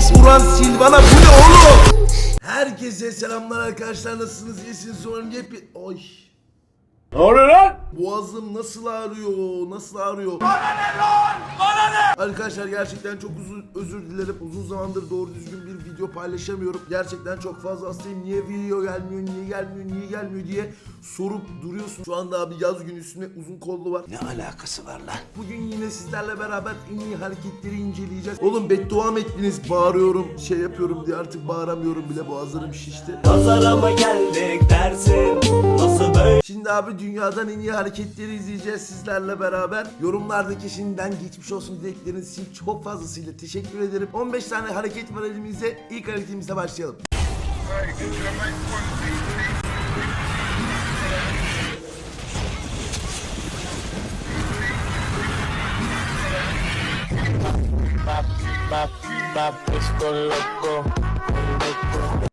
Buran Silvana bu ne oğlum? Herkese selamlar arkadaşlar nasılsınız? İyisiniz umarım yepyeni... Oy. Ne oluyor lan? Boğazım nasıl ağrıyor? Nasıl ağrıyor? Arkadaşlar gerçekten çok uzun özür dilerim. Uzun zamandır doğru düzgün bir video paylaşamıyorum. Gerçekten çok fazla hastayım. Niye video gelmiyor, niye gelmiyor, niye gelmiyor diye sorup duruyorsun. Şu anda abi yaz günü üstüne uzun kollu var. Ne alakası var lan? Bugün yine sizlerle beraber en iyi hareketleri inceleyeceğiz. Oğlum beddua mı ettiniz? Bağırıyorum, şey yapıyorum diye artık bağıramıyorum bile. Boğazlarım şişti. Pazara mı geldik dersin Nasıl böyle Şimdi abi dünyadan en iyi hareketleri izleyeceğiz sizlerle beraber. Yorumlardaki şimdiden geçmiş olsun dilekleriniz için çok fazlasıyla teşekkür ederim. 15 tane hareket var elimizde. İlk hareketimizle başlayalım.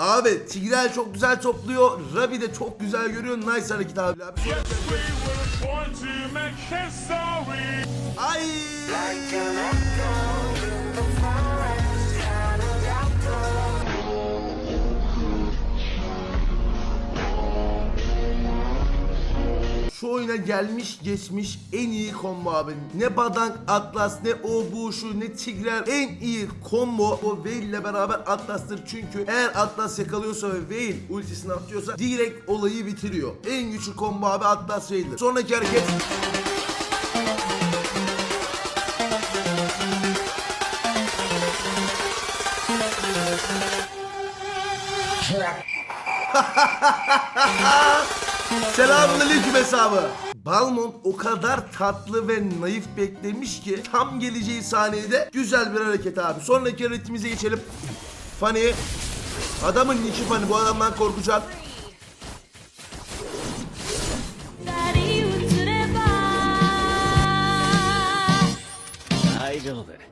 Abi Tigrel çok güzel topluyor. Rabi de çok güzel görüyor. Nice hareket abi. abi. Ay! Oyuna gelmiş geçmiş en iyi combo abi. Ne Badank Atlas ne o bu şu ne Tigreal en iyi combo o Veil ile beraber Atlas'tır. Çünkü eğer Atlas yakalıyorsa ve Veil ultisini atıyorsa direkt olayı bitiriyor. En güçlü combo abi Atlas Veil'dir. Sonraki hareket Selamünaleyküm hesabı. Balmont o kadar tatlı ve naif beklemiş ki tam geleceği saniyede güzel bir hareket abi. Sonraki hareketimize geçelim. Fanny. Adamın niki Fanny. Bu adamdan korkacak. 二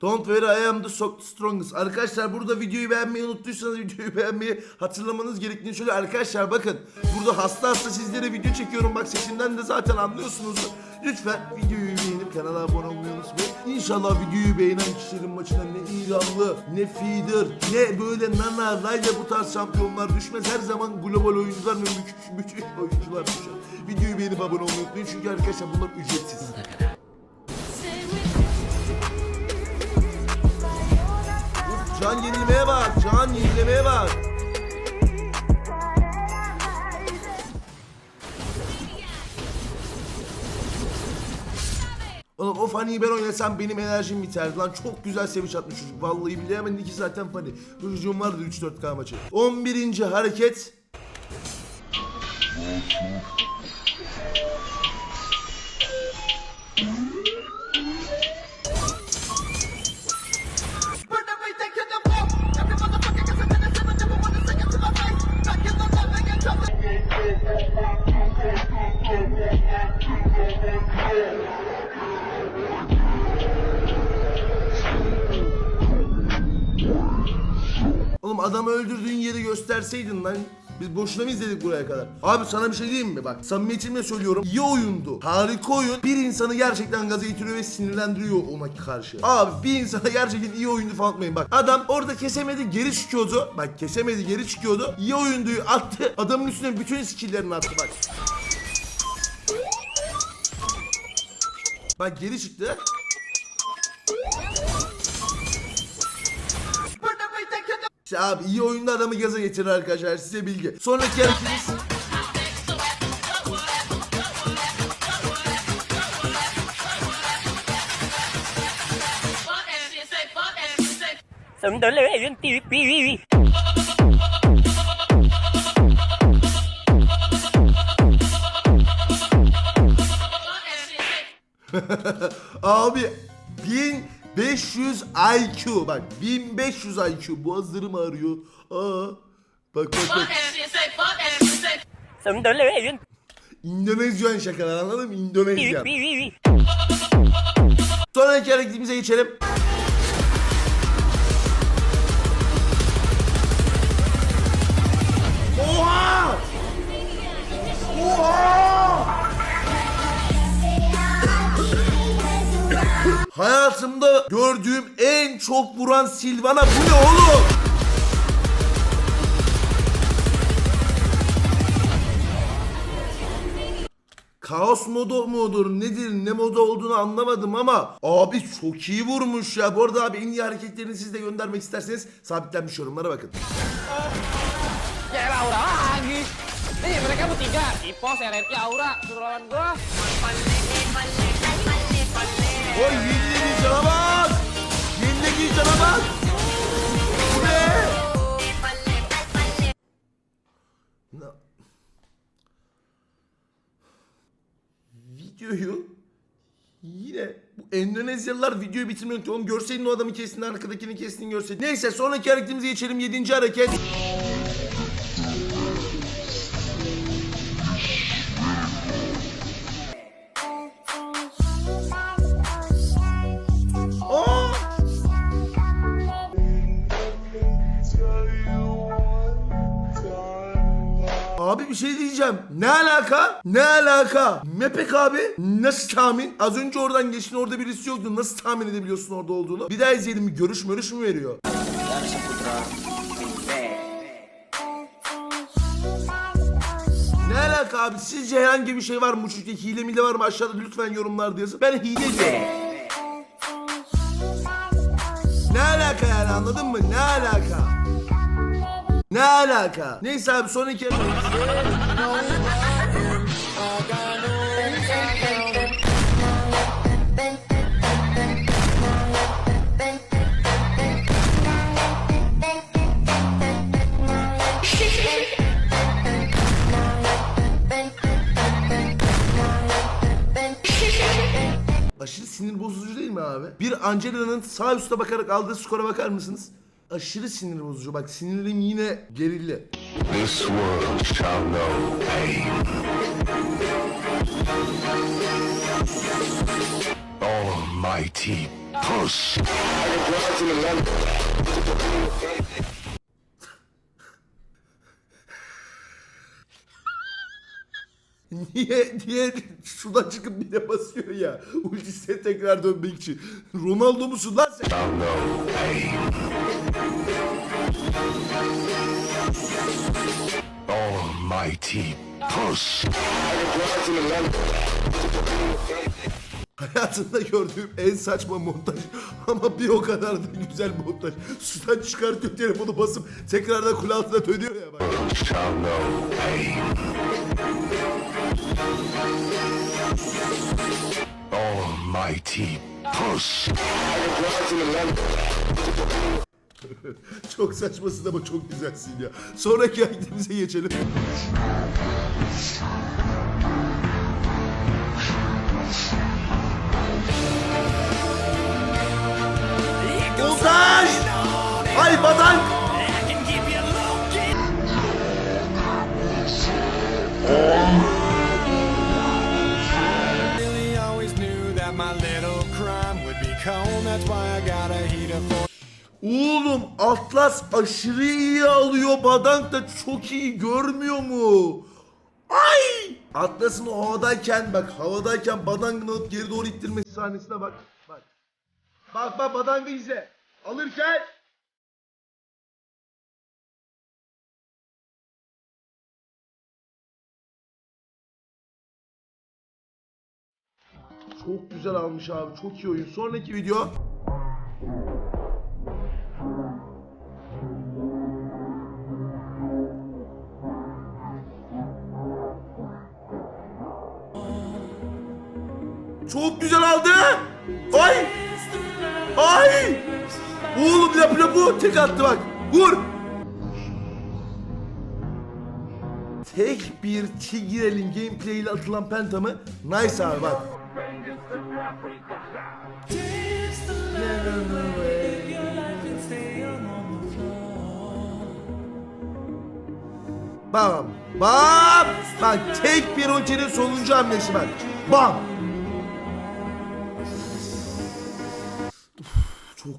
Don't worry I am the so strongest. Arkadaşlar burada videoyu beğenmeyi unuttuysanız videoyu beğenmeyi hatırlamanız gerektiğini şöyle arkadaşlar bakın. Burada hasta hasta sizlere video çekiyorum bak sesimden de zaten anlıyorsunuz. Lütfen videoyu beğenip kanala abone olmayı unutmayın. İnşallah videoyu beğenen kişilerin maçına ne İranlı, ne Feeder, ne böyle Nana, Rayla bu tarz şampiyonlar düşmez. Her zaman global oyuncular ve müthiş, müthiş oyuncular düşer. Videoyu beğenip abone olmayı unutmayın çünkü arkadaşlar bunlar ücretsiz. Can yenilmeye bak, can yenilemeye bak. Oğlum o Fanny'yi ben oynasam benim enerjim biterdi lan. Çok güzel sevinç atmış çocuk. Vallahi billahi hemen iki zaten Fanny. Çocuğum vardı 3-4K maçı. 11. hareket. Adamı öldürdüğün yeri gösterseydin lan. Biz boşuna mı izledik buraya kadar? Abi sana bir şey diyeyim mi? Bak samimiyetimle söylüyorum. İyi oyundu. Harika oyun. Bir insanı gerçekten gaza getiriyor ve sinirlendiriyor ona karşı. Abi bir insana gerçekten iyi oyundu falan atmayın. Bak adam orada kesemedi geri çıkıyordu. Bak kesemedi geri çıkıyordu. İyi oyunduyu attı. Adamın üstüne bütün skilllerini attı bak. Bak geri çıktı. İşte abi iyi oyunda adamı gaza getirir arkadaşlar size bilgi. Sonraki hareketimiz... Abi bin 500 IQ bak 1500 IQ boğazlarım ağrıyor. Aa. Bak bak bak. İndonezyan şakalar anladın mı? İndonezyan. Sonraki hareketimize geçelim. Hayatımda gördüğüm en çok vuran Silvana bu ne oğlum? Kaos modu mudur nedir ne modu olduğunu anlamadım ama abi çok iyi vurmuş ya. Bu arada abi en iyi hareketlerini siz de göndermek isterseniz sabitlenmiş yorumlara bakın. Oy yenilegi cana bak! Yenilegi cana! Bu ne? Videoyu yine bu Endonezyalılar videoyu bitirmeyi unutuyor. Oğlum görseydin o adamı kestin arkadakini kestin görseydin. Neyse sonraki hareketimize geçelim. Yedinci hareket. Abi bir şey diyeceğim. Ne alaka? Ne alaka? Mepek abi nasıl tahmin? Az önce oradan geçtin orada birisi yoktu. Nasıl tahmin edebiliyorsun orada olduğunu? Bir daha izleyelim. Bir görüş mörüş mü veriyor? Ne alaka abi? Sizce herhangi bir şey var mı? Çünkü hile mile var mı? Aşağıda lütfen yorumlarda yazın. Ben hile diyorum. Ne alaka yani anladın mı? Ne alaka? Ne alaka? Neyse abi sonraki Aşırı sinir bozucu değil mi abi? Bir Angela'nın sağ üstte bakarak aldığı skora bakar mısınız? Aşırı sinir bozucu. Bak sinirim yine gerildi. This world shall know pain. Almighty push. Niye niye şuradan çıkıp bir de basıyor ya ultisine tekrar dönmek için. Ronaldo musun lan sen? Almighty push. Hayatımda gördüğüm en saçma montaj ama bir o kadar da güzel montaj. Sudan çıkartıyor telefonu basıp tekrardan altına dönüyor ya bak. Almighty push. Çok saçmasın ama çok güzelsin ya. Sonraki hareketimize geçelim. Montaj! Ay badank! Oğlum Atlas aşırı iyi alıyor. Badank da çok iyi görmüyor mu? Ay! Atlas'ın o havadayken bak havadayken Badank'ın alıp geri doğru ittirmesi sahnesine bak. Bak. Bak bak Badank'ı izle. Alırken Çok güzel almış abi. Çok iyi oyun. Sonraki video Çok güzel aldı. Ay. Ay. Oğlum lap lapı tek attı bak. Vur. Tek bir Tigreal'in gameplay ile atılan pentamı nice abi bak. Bam. Bam. Bak tek bir ultinin sonuncu hamlesi bak. Bam.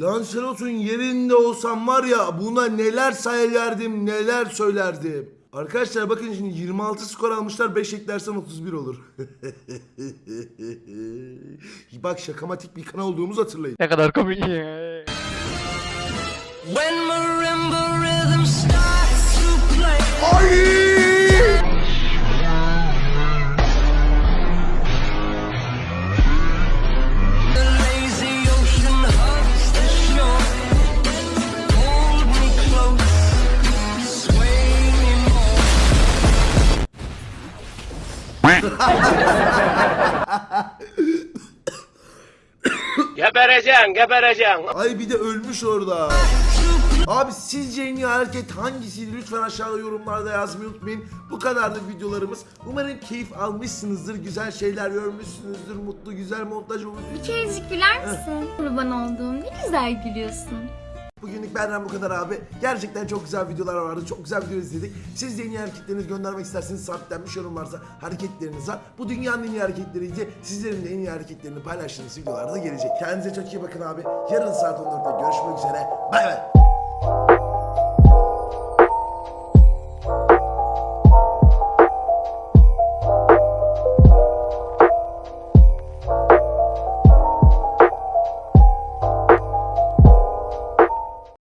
Lancelot'un yerinde olsam var ya buna neler sayardım neler söylerdim. Arkadaşlar bakın şimdi 26 skor almışlar 5 eklersen 31 olur. Bak şakamatik bir kanal olduğumuzu hatırlayın. Ne kadar komik ya. When marimba rhythm starts to play Ay! Gebereceksin, gebereceksin. Ay bir de ölmüş orada. Abi sizce en iyi hareket hangisiydi? Lütfen aşağıda yorumlarda yazmayı unutmayın. Bu kadarlık videolarımız. Umarım keyif almışsınızdır. Güzel şeyler görmüşsünüzdür. Mutlu güzel montaj olmuş. Bir kerecik güler misin? Kurban olduğum ne güzel gülüyorsun. Bugünlük benden bu kadar abi. Gerçekten çok güzel videolar vardı. Çok güzel video izledik. Siz de en hareketlerinizi göndermek isterseniz sabitlenmiş yorum varsa hareketleriniz var. Bu dünyanın en iyi hareketleriydi. Sizlerin de en iyi hareketlerini paylaştığınız videolarda gelecek. Kendinize çok iyi bakın abi. Yarın saat 14'te görüşmek üzere. Bay bay.